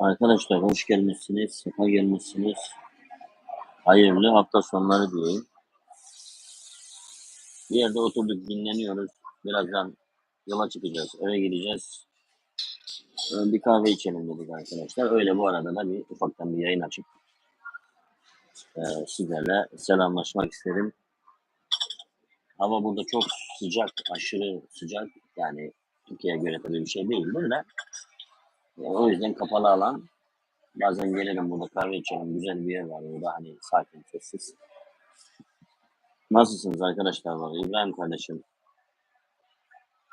Arkadaşlar hoş gelmişsiniz, sefa gelmişsiniz. Hayırlı hafta sonları diyeyim. Bir yerde oturduk, dinleniyoruz. Birazdan yola çıkacağız, eve gideceğiz. Ee, Bir kahve içelim dedik arkadaşlar. Öyle bu arada da bir ufaktan bir yayın açıp e, sizlerle selamlaşmak isterim. Hava burada çok sıcak, aşırı sıcak. Yani Türkiye'ye göre tabii bir şey değildir de. E, o yüzden kapalı alan. Bazen gelirim burada kahve içelim. Güzel bir yer var burada hani sakin, sessiz. Nasılsınız arkadaşlar? İbrahim kardeşim.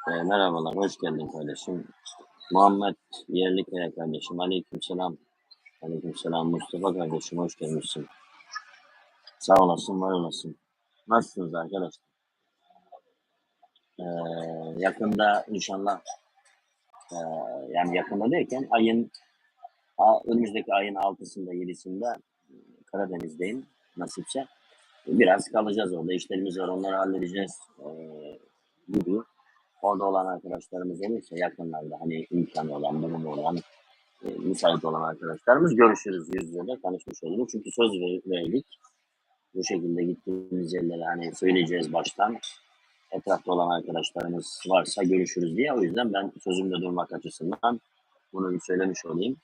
E, merhabalar, hoş geldin kardeşim. Muhammed Yerlikaya kardeşim. Aleyküm selam. Aleyküm selam. Mustafa kardeşim hoş gelmişsin. Sağ olasın, var olasın. Nasılsınız arkadaşlar? E, yakında inşallah e, yani yakında derken ayın a- önümüzdeki ayın 6'sında 7'sinde Karadeniz'deyim nasipse. Biraz kalacağız orada. İşlerimiz var. Onları halledeceğiz. Ee, gibi. Orada olan arkadaşlarımız olursa yakınlarda hani imkanı olan, durumu olan, e, müsait olan arkadaşlarımız görüşürüz yüz yüze de tanışmış oluruz. Çünkü söz ver- verdik. Bu şekilde gittiğimiz yerlere hani söyleyeceğiz baştan. Etrafta olan arkadaşlarımız varsa görüşürüz diye. O yüzden ben sözümde durmak açısından bunu bir söylemiş olayım.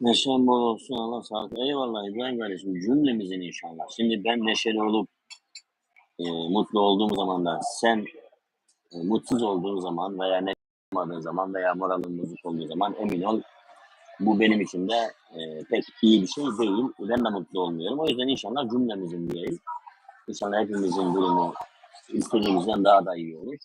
Neşen bol olsun Allah sağlık. Eyvallah İbrahim kardeşim cümlemizin inşallah. Şimdi ben neşeli olup e, mutlu olduğum zaman da sen e, mutsuz olduğun zaman veya ne yapmadığın zaman veya moralin bozuk olduğu zaman emin ol bu benim için de e, pek iyi bir şey değil. Ben de mutlu olmuyorum. O yüzden inşallah cümlemizin diyelim. İnşallah hepimizin durumu istediğimizden daha da iyi olur.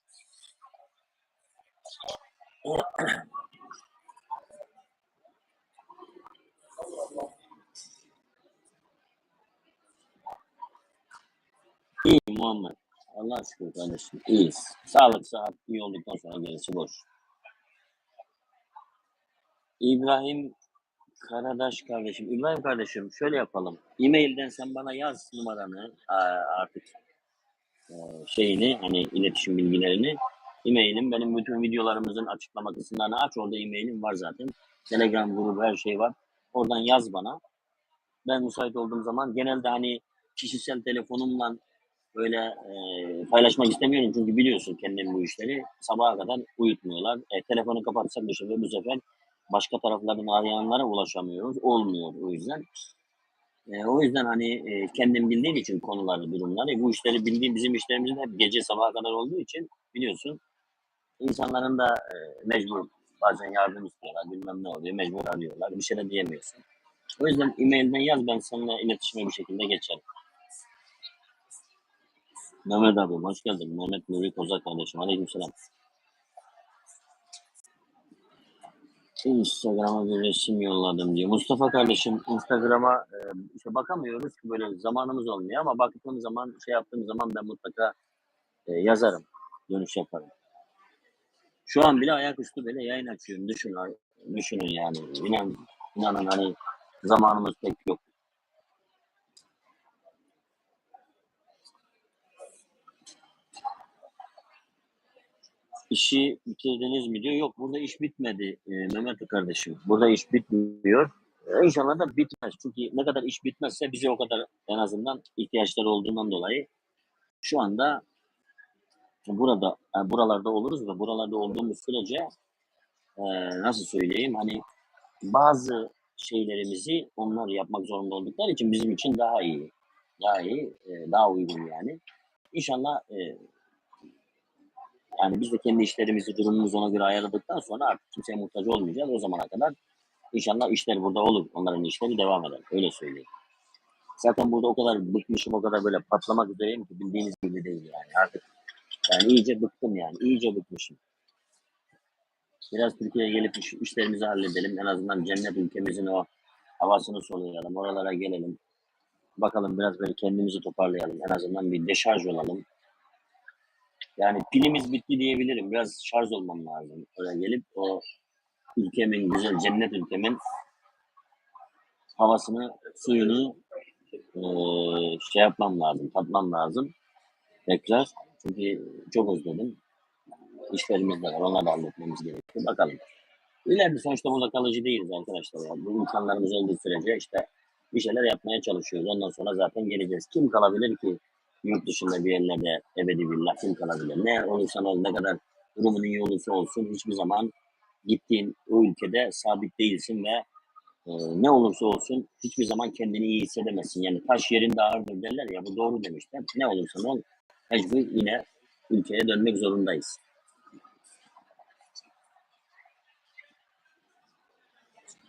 İyi Muhammed. Allah şükür kardeşim. İyiyiz. Sağlık, sıhhat iyi olduktan sonra gerisi boş. İbrahim Karadaş kardeşim. İbrahim kardeşim şöyle yapalım. E-mailden sen bana yaz numaranı artık e, şeyini hani iletişim bilgilerini. E-mailim benim bütün videolarımızın açıklama kısımlarını aç. Orada e-mailim var zaten. Telegram grubu her şey var. Oradan yaz bana. Ben müsait olduğum zaman genelde hani kişisel telefonumla böyle e, paylaşmak istemiyorum çünkü biliyorsun kendim bu işleri sabaha kadar uyutmuyorlar. E, telefonu kapatsak bu sefer bu sefer başka tarafların arayanlara ulaşamıyoruz. Olmuyor o yüzden. E, o yüzden hani e, kendim bildiğim için konuları, durumları, bu işleri bildiğim bizim işlerimizin hep gece sabaha kadar olduğu için biliyorsun insanların da e, mecbur bazen yardım istiyorlar, bilmem ne oluyor, mecbur arıyorlar, bir şey de diyemiyorsun. O yüzden e-mailden yaz ben seninle iletişime bir şekilde geçerim. Mehmet abi hoş geldin. Mehmet Nuri Kozak kardeşim. Aleykümselam. Instagram'a bir resim yolladım diyor. Mustafa kardeşim Instagram'a e, işte bakamıyoruz ki böyle zamanımız olmuyor ama baktığım zaman şey yaptığım zaman ben mutlaka e, yazarım. Dönüş yaparım. Şu an bile ayaküstü böyle yayın açıyorum. Düşünün, düşünün yani. İnan, inanın hani zamanımız pek yok. İşi bitirdiniz mi diyor. Yok burada iş bitmedi e, Mehmet kardeşim. Burada iş bitmiyor. E, İnşallah da bitmez. Çünkü ne kadar iş bitmezse bize o kadar en azından ihtiyaçları olduğundan dolayı şu anda burada e, buralarda oluruz ve buralarda olduğumuz sürece e, nasıl söyleyeyim hani bazı şeylerimizi onlar yapmak zorunda oldukları için bizim için daha iyi. Daha iyi, e, daha uygun yani. İnşallah e, yani biz de kendi işlerimizi, durumumuzu ona göre ayarladıktan sonra artık kimseye muhtaç olmayacağız. O zamana kadar inşallah işler burada olur. Onların işleri devam eder. Öyle söyleyeyim. Zaten burada o kadar bıkmışım, o kadar böyle patlamak üzereyim ki bildiğiniz gibi değil yani. Artık yani iyice bıktım yani. iyice bıkmışım. Biraz Türkiye'ye gelip iş, işlerimizi halledelim. En azından cennet ülkemizin o havasını soluyalım. Oralara gelelim. Bakalım biraz böyle kendimizi toparlayalım. En azından bir deşarj olalım. Yani pilimiz bitti diyebilirim. Biraz şarj olmam lazım. Öyle gelip o ülkemin, güzel cennet ülkemin havasını, suyunu eee, şey yapmam lazım, tatmam lazım. Tekrar. Çünkü çok özledim. İşlerimiz de var. Onları da halletmemiz gerekiyor. Bakalım. İleride sonuçta burada kalıcı değiliz arkadaşlar. Bu imkanlarımız olduğu sürece işte bir şeyler yapmaya çalışıyoruz. Ondan sonra zaten geleceğiz. Kim kalabilir ki yurt dışında bir yerlerde ebedi billah kim kalabilir? Ne olursan ol ne kadar durumun iyi olursa olsun hiçbir zaman gittiğin o ülkede sabit değilsin ve e, ne olursa olsun hiçbir zaman kendini iyi hissedemezsin. Yani taş yerinde ağırdır derler ya bu doğru demişler. Ne olursan ol mecbur yine ülkeye dönmek zorundayız.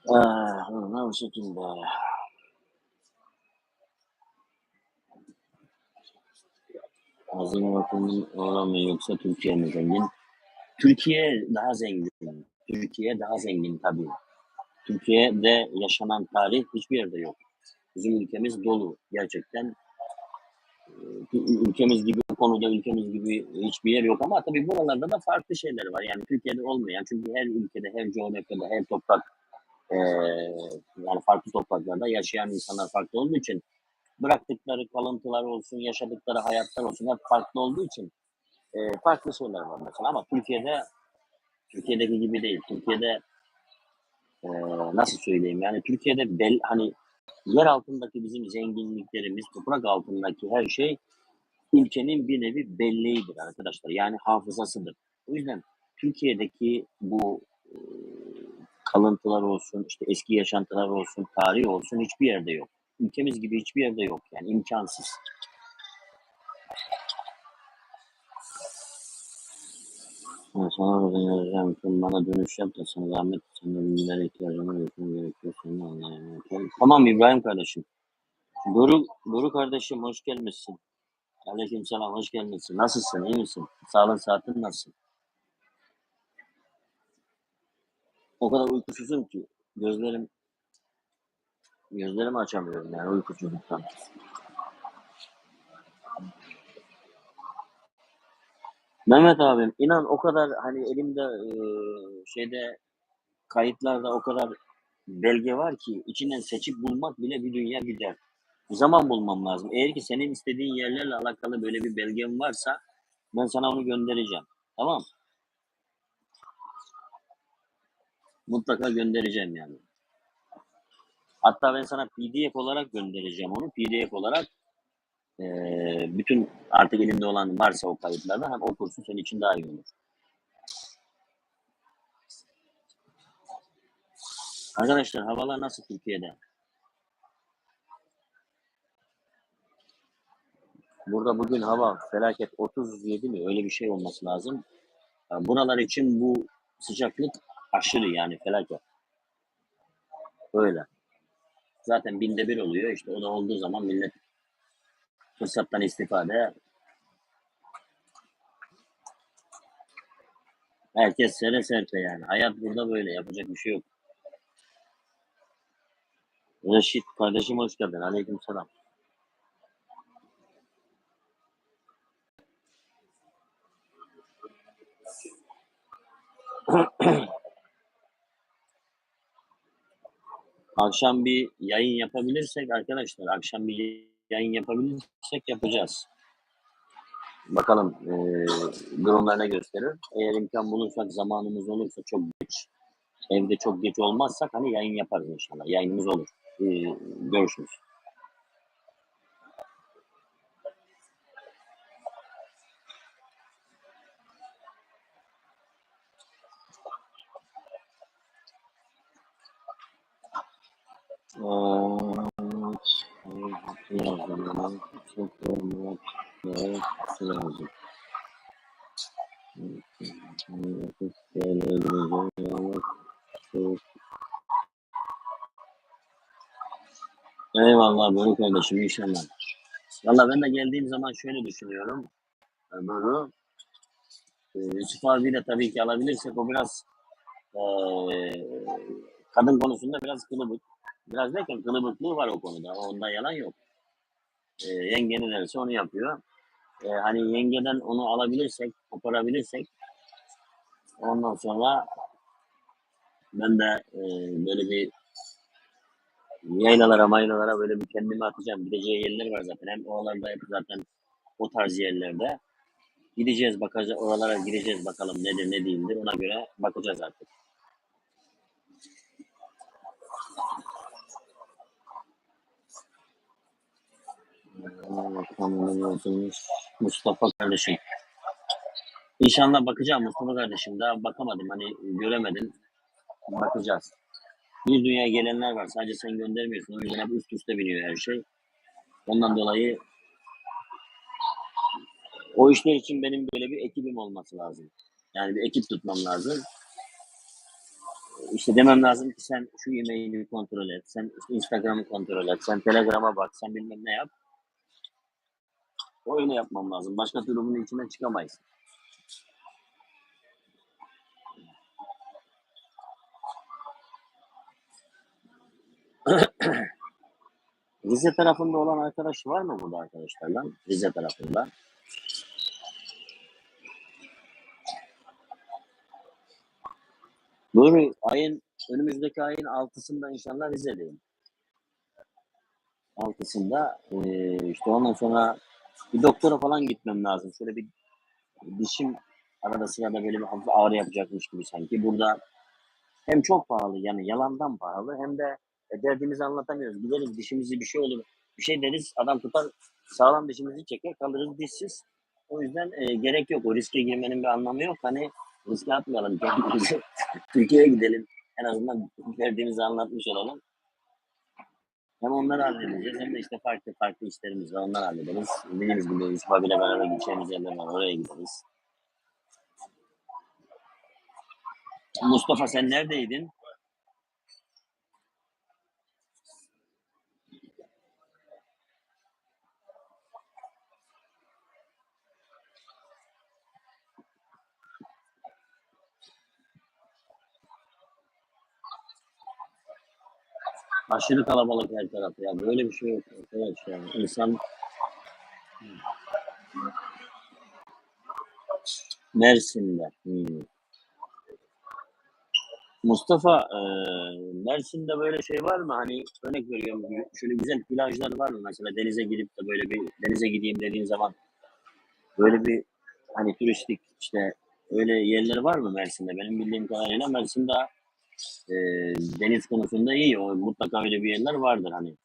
Ah, ne bu şekilde. Hazine bakımının oranı yoksa Türkiye mi zengin? Türkiye daha zengin. Türkiye daha zengin tabii. Türkiye'de yaşanan tarih hiçbir yerde yok. Bizim ülkemiz dolu gerçekten. Ee, Ülkemiz gibi konuda ülkemiz gibi hiçbir yer yok ama tabii buralarda da farklı şeyler var. Yani Türkiye'de olmayan çünkü her ülkede, her coğrafyada, her toprak eee, yani farklı topraklarda yaşayan insanlar farklı olduğu için bıraktıkları kalıntılar olsun, yaşadıkları hayatlar olsun hep farklı olduğu için eee, farklı şeyler var mesela ama Türkiye'de Türkiye'deki gibi değil. Türkiye'de eee, nasıl söyleyeyim yani Türkiye'de bel hani yer altındaki bizim zenginliklerimiz, toprak altındaki her şey ülkenin bir nevi belleğidir arkadaşlar. Yani hafızasıdır. O yüzden Türkiye'deki bu e, kalıntılar olsun, işte eski yaşantılar olsun, tarih olsun hiçbir yerde yok. Ülkemiz gibi hiçbir yerde yok yani imkansız. Ben sana oradan yazacağım. Sen bana dönüş yap da sana zahmet. Sen bilgilere ihtiyacımı götürmem gerekiyor. Seni anlayayım. Tamam İbrahim kardeşim. Doru, Doru kardeşim hoş gelmişsin. Aleyküm selam hoş gelmişsin. Nasılsın iyi misin? Sağlığın saatin nasıl? O kadar uykusuzum ki gözlerim gözlerimi açamıyorum yani uykusuzluktan. Mehmet abim inan o kadar hani elimde eee, şeyde kayıtlarda o kadar belge var ki içinden seçip bulmak bile bir dünya gider. Zaman bulmam lazım. Eğer ki senin istediğin yerlerle alakalı böyle bir belgen varsa ben sana onu göndereceğim. Tamam. Mutlaka göndereceğim yani. Hatta ben sana PDF olarak göndereceğim onu. PDF olarak eee, bütün artık elimde olan varsa o kayıtlarda hem okursun senin için daha iyi olur. Arkadaşlar havalar nasıl Türkiye'de? Burada bugün hava felaket 37 mi öyle bir şey olması lazım. Yani Buralar için bu sıcaklık aşırı yani felaket. Öyle. Zaten binde bir oluyor işte o da olduğu zaman millet fırsattan istifade herkes sere serpe yani. Hayat burada böyle yapacak bir şey yok. Reşit kardeşim hoş geldin. Aleyküm selam. Akşam bir yayın yapabilirsek arkadaşlar akşam bir yayın yapabilirsek yapacağız. Bakalım eee durumlar ne gösterir. Eğer imkan bulursak zamanımız olursa çok geç evde çok geç olmazsak hani yayın yaparız inşallah. Yayınımız olur. Eee, görüşürüz. Evet. Yazdım. Çok olmak lazım. Eyvallah Börü kardeşim inşallah. Valla ben de geldiğim zaman şöyle düşünüyorum. e, Börü. E, Yusuf abi de tabii ki alabilirsek o biraz e, kadın konusunda biraz kılıbık. Biraz derken kılıbıklığı var o konuda. Onda yalan yok. E, yenge ne onu yapıyor. e, hani yengeden onu alabilirsek, koparabilirsek ondan sonra ben de e, böyle bir yaylalara maylalara böyle bir kendimi atacağım. Gideceği yerler var zaten. Hem oralarda hep zaten o tarz yerlerde. Gideceğiz bakacağız oralara gireceğiz bakalım nedir ne değildir ona göre bakacağız artık. Mustafa kardeşim. İnşallah bakacağım Mustafa kardeşim. Daha bakamadım hani göremedim. Bakacağız. Bir dünya gelenler var. Sadece sen göndermiyorsun. O yüzden hep üst üste biniyor her şey. Ondan dolayı o işler için benim böyle bir ekibim olması lazım. Yani bir ekip tutmam lazım. İşte demem lazım ki sen şu e-maili kontrol et, sen Instagram'ı kontrol et, sen Telegram'a bak, sen bilmem ne yap. Öyle yapmam lazım. Başka türlü bunun içinden çıkamayız. Rize tarafında olan arkadaş var mı burada arkadaşlarla? Rize tarafında. Doğru. Ayın önümüzdeki ayın altısında inşallah Rize'deyim. Altısında eee, işte ondan sonra bir doktora falan gitmem lazım. Şöyle bir dişim arada sırada böyle bir hafif ağrı yapacakmış gibi sanki. Burada hem çok pahalı yani yalandan pahalı hem de e, derdimizi anlatamıyoruz. Gideriz dişimizi bir şey olur. Bir şey deriz adam tutar sağlam dişimizi çeker kalırız dişsiz. O yüzden e, gerek yok. O riske girmenin bir anlamı yok. Hani riske atmayalım. Türkiye'ye gidelim. En azından derdimizi anlatmış olalım. Hem onları halledeceğiz hem de işte farklı farklı işlerimiz var. Onları hallederiz. Dediğimiz gibi Yusuf abiyle beraber gideceğimiz yerler var. Oraya gideriz. Mustafa sen neredeydin? Aşırı kalabalık her taraf ya. Böyle bir şey yok arkadaş ya. İnsan Mersin'de. Hmm. Mustafa e, Mersin'de böyle şey var mı? Hani örnek veriyorum. Şöyle güzel plajlar var mı? Mesela denize gidip de böyle bir denize gideyim dediğin zaman böyle bir hani turistik işte öyle yerleri var mı Mersin'de? Benim bildiğim kadarıyla Mersin'de e, deniz konusunda iyi. O, mutlaka öyle bir yerler vardır hani.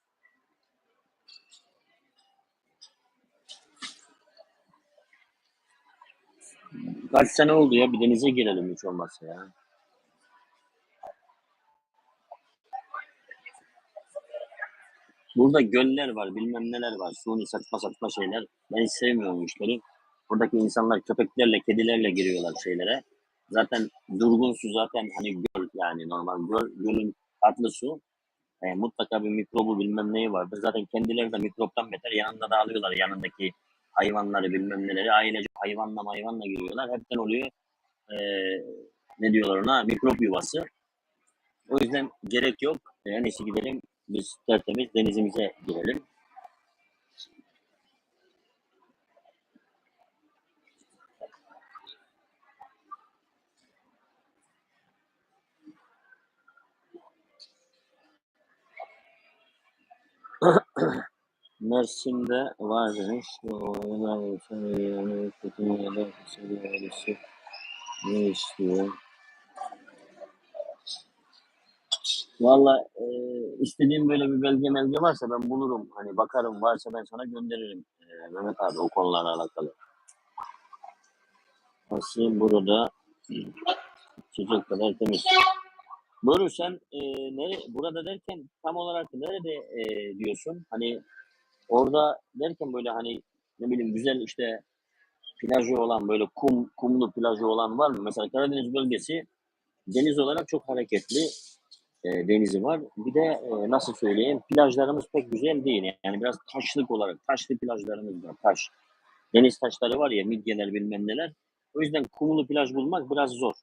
Kaç sene oldu ya bir denize girelim hiç olmazsa ya. Burada göller var, bilmem neler var. Suni saçma saçma şeyler. Ben hiç sevmiyorum işleri. Buradaki insanlar köpeklerle, kedilerle giriyorlar şeylere. Zaten durgun su zaten hani göl yani normal göl, gölün tatlı su. E, mutlaka bir mikrobu bilmem neyi vardır. Zaten kendileri de mikroptan beter yanında da alıyorlar yanındaki hayvanları bilmem neleri. Ailece hayvanla hayvanla giriyorlar. Hepten oluyor e, ne diyorlar ona mikrop yuvası. O yüzden gerek yok. En iyisi gidelim biz tertemiz denizimize girelim. Mersin'de var demiş. O oyunlar olsun, yani kötü ya da seviyesi ne istiyor? Valla e, istediğim böyle bir belge melge varsa ben bulurum. Hani bakarım varsa ben sana gönderirim. E, Mehmet abi o konularla alakalı. Nasıl burada çocuk kadar temiz. Buyurun sen e, nere, burada derken tam olarak nerede e, diyorsun? Hani orada derken böyle hani ne bileyim güzel işte plajı olan böyle kum kumlu plajı olan var mı? Mesela Karadeniz bölgesi deniz olarak çok hareketli e, denizi var. Bir de e, nasıl söyleyeyim plajlarımız pek güzel değil. Yani biraz taşlık olarak taşlı plajlarımız var. Taş. Deniz taşları var ya midyeler bilmem neler. O yüzden kumlu plaj bulmak biraz zor.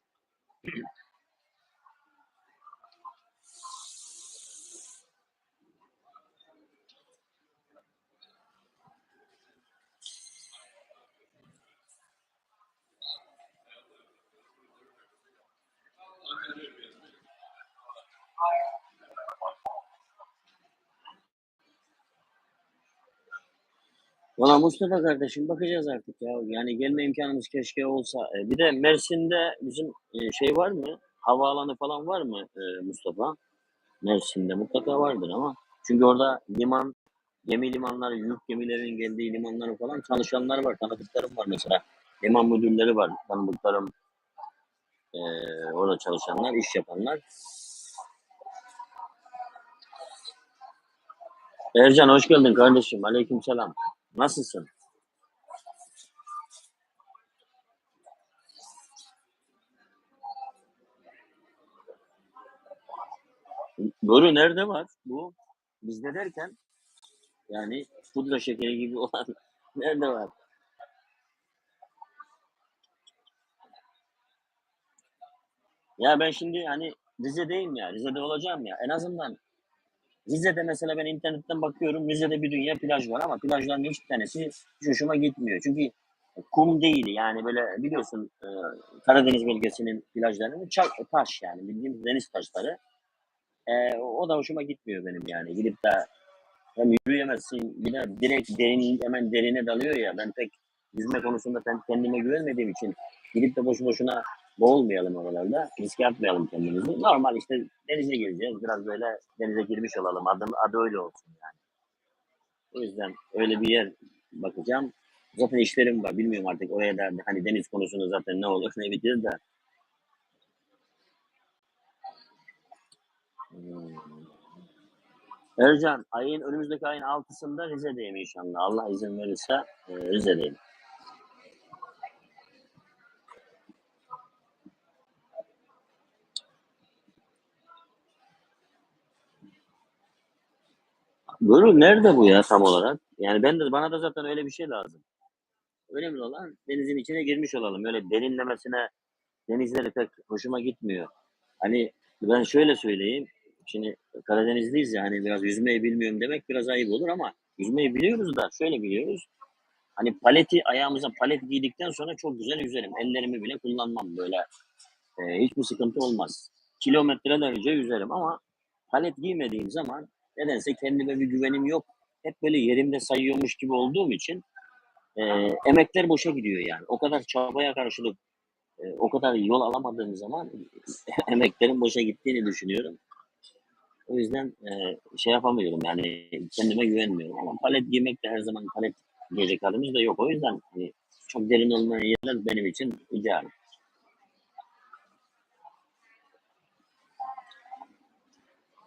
Valla Mustafa kardeşim bakacağız artık ya. Yani gelme imkanımız keşke olsa. E, bir de Mersin'de bizim e, şey var mı? Havaalanı falan var mı e, Mustafa? Mersin'de mutlaka vardır ama. Çünkü orada liman, gemi limanları, yük gemilerinin geldiği limanları falan çalışanlar var. Tanıdıklarım var mesela. Liman müdürleri var. Tanıdıklarım orada çalışanlar, iş yapanlar. Ercan hoş geldin kardeşim. Aleykümselam. Nasılsın? Böyle nerede var bu? Bizde derken yani pudra şekeri gibi olan nerede var? Ya ben şimdi hani Rize'deyim ya. Rize'de olacağım ya. En azından Rize'de mesela ben internetten bakıyorum. Rize'de bir dünya plaj var ama plajların hiçbir tanesi hiç hoşuma gitmiyor. Çünkü kum değil yani böyle biliyorsun e, Karadeniz bölgesinin plajlarının çay, taş yani bildiğimiz deniz taşları. E, o da hoşuma gitmiyor benim yani. Gidip de hem yürüyemezsin de direkt derin hemen derine dalıyor ya. Ben pek yüzme konusunda kendime güvenmediğim için gidip de boşu boşuna boğulmayalım oralarda. Riske atmayalım kendimizi. Normal işte denize gireceğiz. Biraz böyle denize girmiş olalım. Adı, adı öyle olsun yani. O yüzden öyle bir yer bakacağım. Zaten işlerim var. Bilmiyorum artık oraya da hani deniz konusunda zaten ne olur ne bitir de. Hmm. Ercan, ayın önümüzdeki ayın altısında Rize'deyim inşallah. Allah izin verirse e, Rize'deyim. Böyle nerede bu ya tam olarak? Yani ben de bana da zaten öyle bir şey lazım. Önemli olan denizin içine girmiş olalım. Öyle derinlemesine denizleri pek hoşuma gitmiyor. Hani ben şöyle söyleyeyim. Şimdi Karadenizliyiz ya hani biraz yüzmeyi bilmiyorum demek biraz ayıp olur ama yüzmeyi biliyoruz da şöyle biliyoruz. Hani paleti ayağımıza palet giydikten sonra çok güzel yüzerim. Ellerimi bile kullanmam böyle. E, hiçbir sıkıntı olmaz. Kilometrelerce yüzerim ama palet giymediğim zaman nedense kendime bir güvenim yok. Hep böyle yerimde sayıyormuş gibi olduğum için e, emekler boşa gidiyor yani. O kadar çabaya karşılık e, o kadar yol alamadığım zaman emeklerin boşa gittiğini düşünüyorum. O yüzden e, şey yapamıyorum yani kendime güvenmiyorum. Ama palet giymek de her zaman palet giyecek halimiz de yok. O yüzden hani, çok derin olmayan yerler benim için ideal.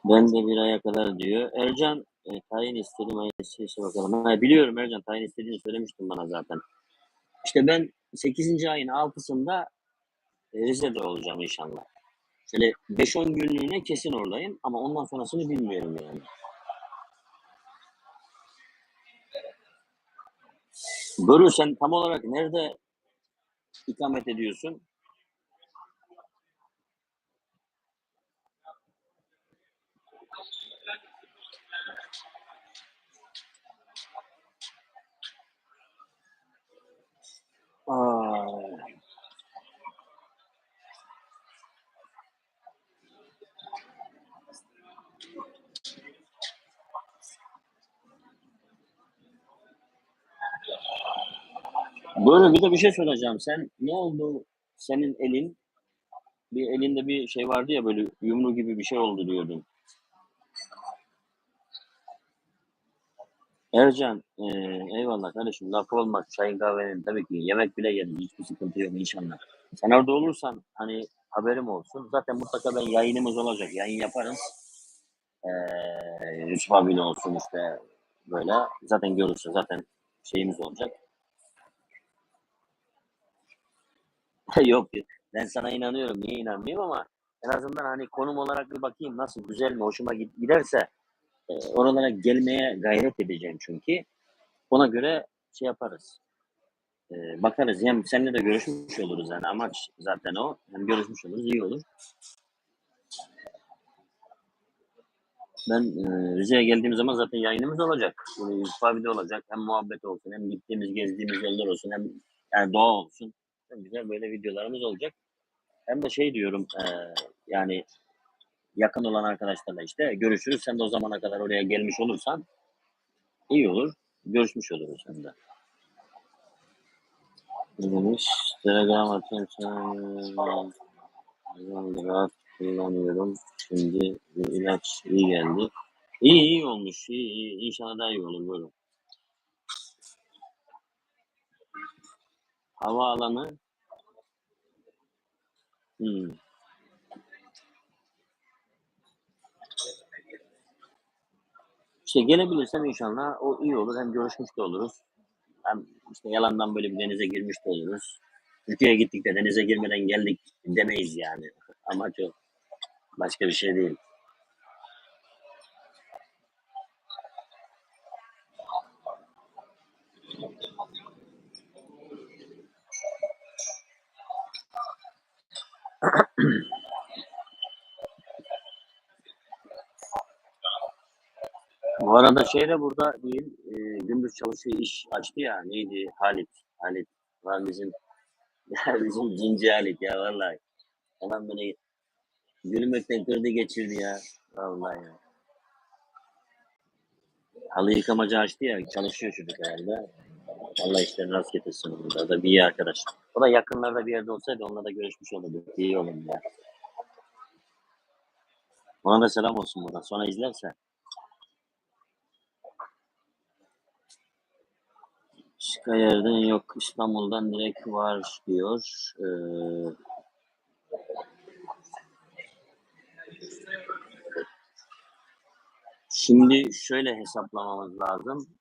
Ben de bir aya kadar diyor. Ercan e, tayin istedim ayısı bakalım. Ha, biliyorum Ercan tayin istediğini söylemiştin bana zaten. İşte ben 8. ayın 6'sında e, Rize'de olacağım inşallah. Şöyle 5-10 günlüğüne kesin oradayım ama ondan sonrasını bilmiyorum yani. Börü sen tam olarak nerede ikamet ediyorsun? Böyle bir de bir şey soracağım. Sen ne oldu? Senin elin bir elinde bir şey vardı ya böyle yumru gibi bir şey oldu diyordun. Ercan, e, eyvallah kardeşim laf olmaz. Çayın kahvenin tabii ki yemek bile yedim. Hiçbir sıkıntı yok inşallah. Sen orada olursan hani haberim olsun. Zaten mutlaka ben yayınımız olacak. Yayın yaparız. Ee, Yusuf abiyle olsun işte böyle. Zaten görürsün zaten şeyimiz olacak. yok. Ben sana inanıyorum. Niye inanmıyorum ama en azından hani konum olarak bir bakayım nasıl güzel mi hoşuma gid- giderse e, oralara gelmeye gayret edeceğim çünkü. Ona göre şey yaparız. E, bakarız. Hem seninle de görüşmüş oluruz yani amaç zaten o. Hem görüşmüş oluruz iyi olur. Ben e, Rize'ye geldiğim zaman zaten yayınımız olacak. Yusuf abi olacak. Hem muhabbet olsun hem gittiğimiz gezdiğimiz yollar olsun hem yani doğa olsun. Güzel böyle videolarımız olacak. Hem de şey diyorum e, yani yakın olan arkadaşlarla işte görüşürüz. Sen de o zamana kadar oraya gelmiş olursan iyi olur. görüşmüş oluruz hem de. Demiş? Telegram atıyorum. Rahat kullanıyorum. Şimdi ilaç iyi geldi. İyi iyi olmuş. İyi iyi. İnşallah daha iyi olur böyle. Havaalanı. Hmm. İşte gelebilirsem inşallah o iyi olur. Hem görüşmüş de oluruz. Hem işte yalandan böyle bir denize girmiş de oluruz. Türkiye'ye gittik de denize girmeden geldik demeyiz yani. Amaç o. Başka bir şey değil. Bu arada şey de burada değil. E, gündüz çalışıyor iş açtı ya. Neydi? Halit. Halit. Var bizim ya bizim cinci Halit ya vallahi. Adam beni gülmekten kırdı geçirdi ya. Vallahi ya. Halı yıkamacı açtı ya. Çalışıyor çocuk herhalde. Allah işlerini rast getirsin. onu da. Bir iyi arkadaş. O da yakınlarda bir yerde olsaydı onunla da görüşmüş olurdu. İyi olurdu ya. Ona da selam olsun buradan. Sonra izlerse. Başka yerden yok. İstanbul'dan direkt var diyor. Ee, şimdi şöyle hesaplamamız lazım.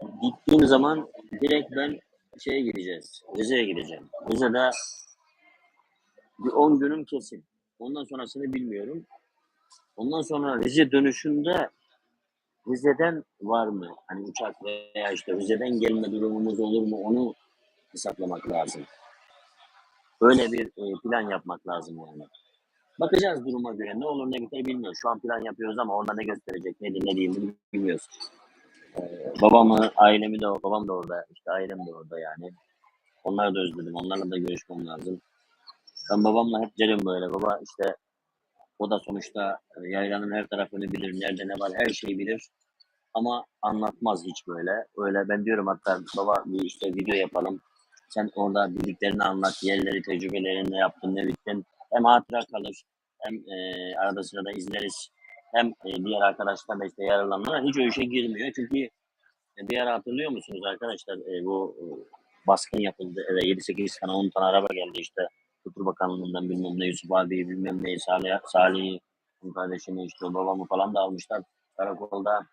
Gittiğim zaman direkt ben şeye gideceğiz. Rize'ye gideceğim. Rize'de bir 10 günüm kesin. Ondan sonrasını bilmiyorum. Ondan sonra Rize dönüşünde Rize'den var mı? Hani uçak veya işte Rize'den gelme durumumuz olur mu? Onu hesaplamak lazım. Böyle bir e, plan yapmak lazım yani. Bakacağız duruma göre. Ne olur ne biter bilmiyoruz. Şu an plan yapıyoruz ama orada ne gösterecek, ne değildir bilmiyoruz. Babamı, ailemi de, babam da orada, işte ailem de orada yani. Onları da özledim. Onlarla da görüşmem lazım. Ben babamla hep derim böyle. Baba işte o da sonuçta e, yaylanın her tarafını bilir. Nerede ne var her şeyi bilir. Ama anlatmaz hiç böyle. Öyle ben diyorum hatta baba bir işte video yapalım. Sen orada bildiklerini anlat. Yerleri, tecrübelerini ne yaptın, ne bittin. Hem hatıra kalır. Hem e, arada sırada izleriz. Hem e, diğer arkadaşlar da işte yararlanırlar. Hiç o işe girmiyor. Çünkü e, bir ara hatırlıyor musunuz arkadaşlar e, bu baskın yapıldı. Evet 7-8 tane 10 tane araba geldi işte. Kültür Bakanlığı'ndan bilmem ne Yusuf abi bilmem ne Salih, Salih kardeşini işte babamı falan da almışlar. Karakolda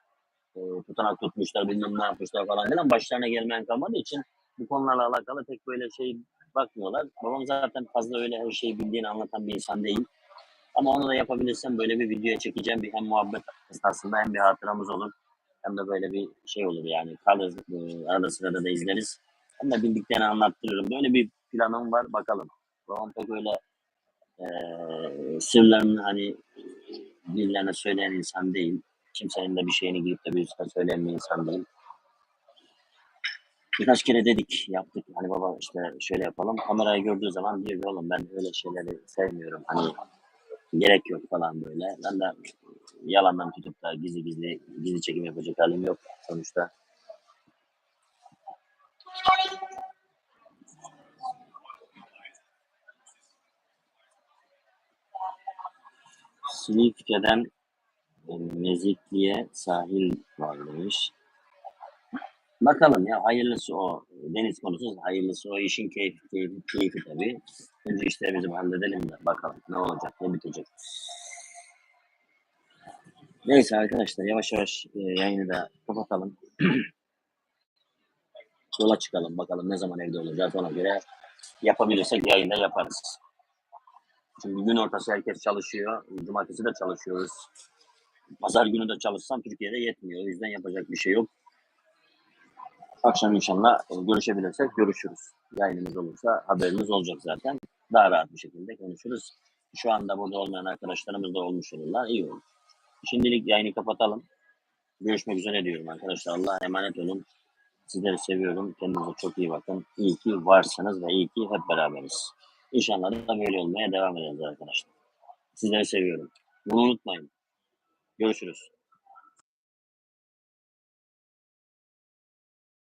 e, tutanak tutmuşlar bilmem ne yapmışlar falan filan. Başlarına gelmeyen kalmadığı için bu konularla alakalı pek böyle şey bakmıyorlar. Babam zaten fazla öyle her şeyi bildiğini anlatan bir insan değil. Ama onu da yapabilirsem böyle bir videoya çekeceğim. Bir hem muhabbet esnasında hem bir hatıramız olur. Hem de böyle bir şey olur yani. Kalır e, arada sırada da izleriz. Hem de bildiklerini anlattırırım. Böyle bir planım var bakalım. Babam pek öyle e, sırlarını hani birilerine söyleyen insan değil. Kimsenin de bir şeyini gidip de birisine söyleyen bir insan değil. Birkaç kere dedik, yaptık. Hani baba işte şöyle yapalım. Kamerayı gördüğü zaman diyor ki oğlum ben öyle şeyleri sevmiyorum. Hani gerek yok falan böyle. Ben de yalandan tutup da gizli gizli gizli çekim yapacak halim yok sonuçta. Silifke'den e, Mezitli'ye sahil var demiş. Bakalım ya hayırlısı o. Deniz konusu hayırlısı o. işin keyfi, keyfi, keyfi tabii. Önce işlerimizi halledelim de bakalım ne olacak, ne bitecek. Neyse arkadaşlar yavaş yavaş e, yayını da kapatalım. Yola çıkalım bakalım ne zaman evde olacağız ona göre yapabilirsek yayında yaparız. Çünkü gün ortası herkes çalışıyor. Cumartesi de çalışıyoruz. Pazar günü de çalışsam Türkiye'de yetmiyor. O yüzden yapacak bir şey yok. Akşam inşallah e, görüşebilirsek görüşürüz. Yayınımız olursa haberimiz olacak zaten. Daha rahat bir şekilde konuşuruz. Şu anda burada olmayan arkadaşlarımız da olmuş olurlar. İyi olur. Şimdilik yayını kapatalım. Görüşmek üzere diyorum arkadaşlar. Allah'a emanet olun. Sizleri seviyorum. Kendinize çok iyi bakın. İyi ki varsınız ve iyi ki hep beraberiz. İnşallah da böyle olmaya devam edeceğiz arkadaşlar. Sizleri seviyorum. Bunu unutmayın. Görüşürüz.